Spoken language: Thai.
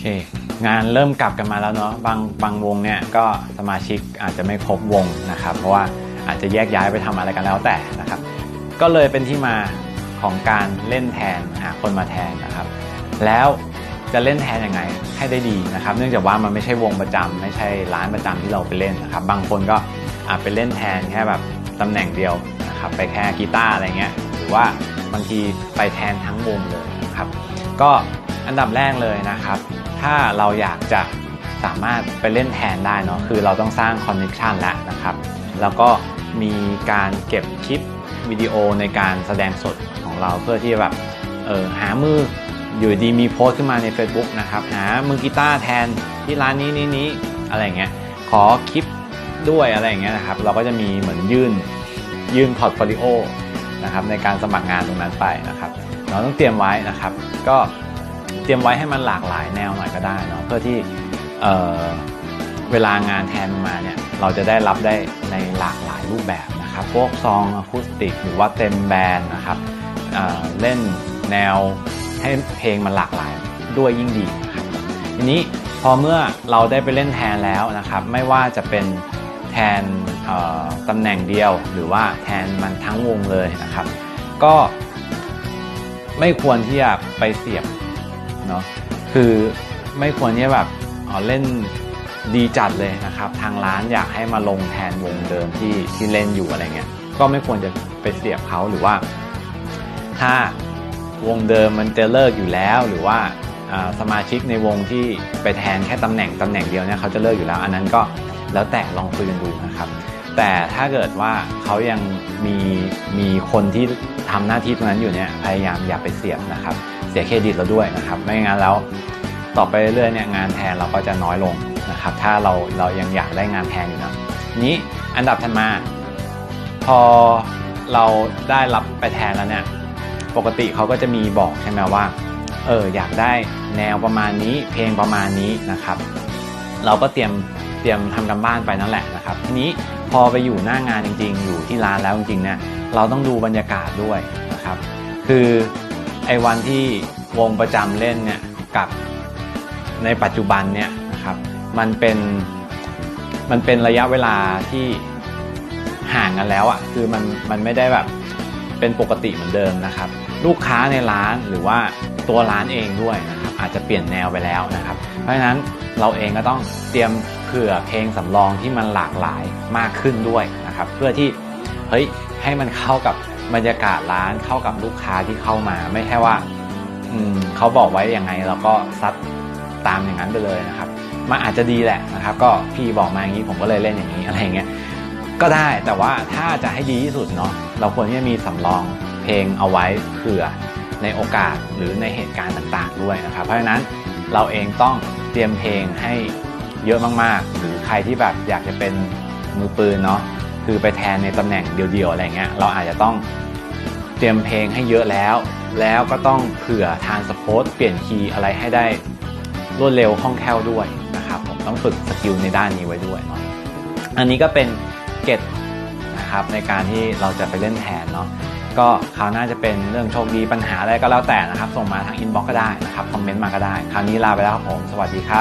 เค งานเริ่มกลับกันมาแล้วเนาะบางบางวงเนี่ยก็สมาชิกอาจจะไม่ครบวงนะครับ เพราะว่าอาจจะแยกย้ายไปทำอะไรกันแล้วแต่นะครับ ก็เลยเป็นที่มาของการเล่นแทนหาคนมาแทนนะครับ แล้วจะเล่นแทนยังไงให้ได้ดีนะครับ เนื่องจากว่ามันไม่ใช่วงประจำไม่ใช่ร้านประจำที่เราไปเล่นนะครับ บางคนก็อาจไปเล่นแทนแค่แบบตำแหน่งเดียวนะครับไปแค่กีตาร์อะไรเงี้ยหรือว่าบางทีไปแทนทั้งวงเลยนะครับ ก็อันดับแรกเลยนะครับ ถ้าเราอยากจะสามารถไปเล่นแทนได้เนาะคือเราต้องสร้างคอนเน c t ชันแล้วนะครับ แล้วก็มีการเก็บคลิปวิดีโอในการแสดงสดของเราเพื่อที่แบบเออหามืออยู่ดีมีโพสต์ขึ้นมาใน Facebook นะครับหามือกีตาร์แทนที่ร้านนี้นี้นี้อะไรเงี้ยขอคลิปด้วยอะไรอย่างเงี้ยนะครับ เราก็จะมีเหมือนยื่นยื่นพอร์ตโฟลิโอนะครับในการสมัครงานตรงนั้นไปนะครับ เราต้องเตรียมไว้นะครับ ก็ เตรียมไว้ให้มันหลากหลายแนวหน่อยก็ได้เนาะเพื่อที่เออเวลางานแทนมาเนี่ยเราจะได้รับได้ในหลากหลายรูปแบบนะครับ พวกซองอะคูสติกหรือว่าเต็มแบนด์นะครับเอ่อเล่นแนวให้เพลงมันหลากหลายด้วยยิ่งดีนะครับทีนี้พอเมื่อเราได้ไปเล่นแทนแล้วนะครับ ไม่ว่าจะเป็นแทนเอ่อตำแหน่งเดียว หรือว่าแทนมันทั้งวงเลยนะครับ ก็ไม่ควรที่จะไปเสียบ เนาะคือไม่ควรที่แบบอ๋อเล่นดีจัดเลยนะครับ ทางร้านอยากให้มาลงแทนวงเดิมที่ที่เล่นอยู่อะไรเงี้ยก็ไม่ควรจะไปเสียบเขาหรือว่า ถ้าวงเดิมมันจะเลิกอยู่แล้วหรือว่าอ่าสมาชิกในวงที่ไปแทนแค่ตำแหน่งตำแหน่งเดียวเนี่ยเขาจะเลิกอยู่แล้ว อันนั้นก็แล้วแต่ลองคุยกันดูนะครับ แต่ถ้าเกิดว่าเขายังมีมีคนที่ทำหน้าที่ตรงนั้นอยู่เนี่ยพยายามอย่าไปเสียบนะครับ เสียเครดิตเราด้วยนะครับ ไม่งั้นแล้วต่อไปเรื่อยๆเนี่ยงานแทนเราก็จะน้อยลงนะครับ ถ้าเราเรายังอยากได้งานแทนอยู่นะนี้อันดับถัดมา พอเราได้รับไปแทนแล้วเนี่ยปกติเขาก็จะมีบอกใช่ไหมว่าเอออยากได้แนวประมาณนี้เพลงประมาณนี้นะครับ เราก็เตรียมเตรียมทำกันบ้านไปนั่นแหละนะครับ ทีนี้พอไปอยู่หน้างานจริง ๆ อยู่ที่ร้านแล้วจริงๆเนี่ยเราต้องดูบรรยากาศด้วยนะครับ คือ ไอ้วันที่วงประจำเล่นเนี่ยกับในปัจจุบันเนี่ยนะครับมันเป็นมันเป็นระยะเวลาที่ห่างกันแล้วอะ่ะคือมันมันไม่ได้แบบเป็นปกติเหมือนเดิมนะครับ ลูกค้าในร้านหรือว่าตัวร้านเองด้วยนะครับอาจจะเปลี่ยนแนวไปแล้วนะครับ เพราะฉะนั้นเราเองก็ต้องเตรียมเผื่อเพลงสำรองที่มันหลากหลายมากขึ้นด้วยนะครับ เพื่อที่เฮ้ยให้มันเข้ากับ บรรยากาศร้านเข้ากับลูกค้าที่เข้ามา ไม่ใช่ว่าอืมเขาบอกไว้อยังไงเราก็ซัดตามอย่างนั้นไปเลยนะครับมันอาจจะดีแหละนะครับ ก็พี่บอกมาอย่างนี้ผมก็เลยเล่นอย่างนี้อะไรเงี้ยก็ได้แต่ว่าถ้าจะให้ดีที่สุดเนาะเราควรที่จะมีสำรองเพลงเอาไว้เผื่อในโอกาสหรือในเหตุการณ์ต่างๆ ด้วยนะครับ เพราะฉะนั้นเราเองต้องเตรียมเพลงให้เยอะมากๆ หรือใครที่แบบอยากจะเป็นมือปืนเนาะ คือไปแทนในตำแหน่งเดียวๆอะไรเงี้ยเราอาจจะต้องเตรียมเพลงให้เยอะแล้ว แล้วก็ต้องเผื่อทานสโพสเปลี่ยนคีย์อะไรให้ได้รวดเร็วคล่องแคล่วด้วยนะครับผมต้องฝึกสกิลในด้านนี้ไว้ด้วยเนาะอันนี้ก็เป็นเกร็ดนะครับในการที่เราจะไปเล่นแทนเนาะก็คราวหน้าจะเป็นเรื่องโชคดีปัญหาอะไรก็แล้วแต่นะครับ ส่งมาทางอินบ็อกก็ได้นะครับคอมเมนต์มาก็ได้ คราวนี้ลาไปแล้วครับผม สวัสดีครับ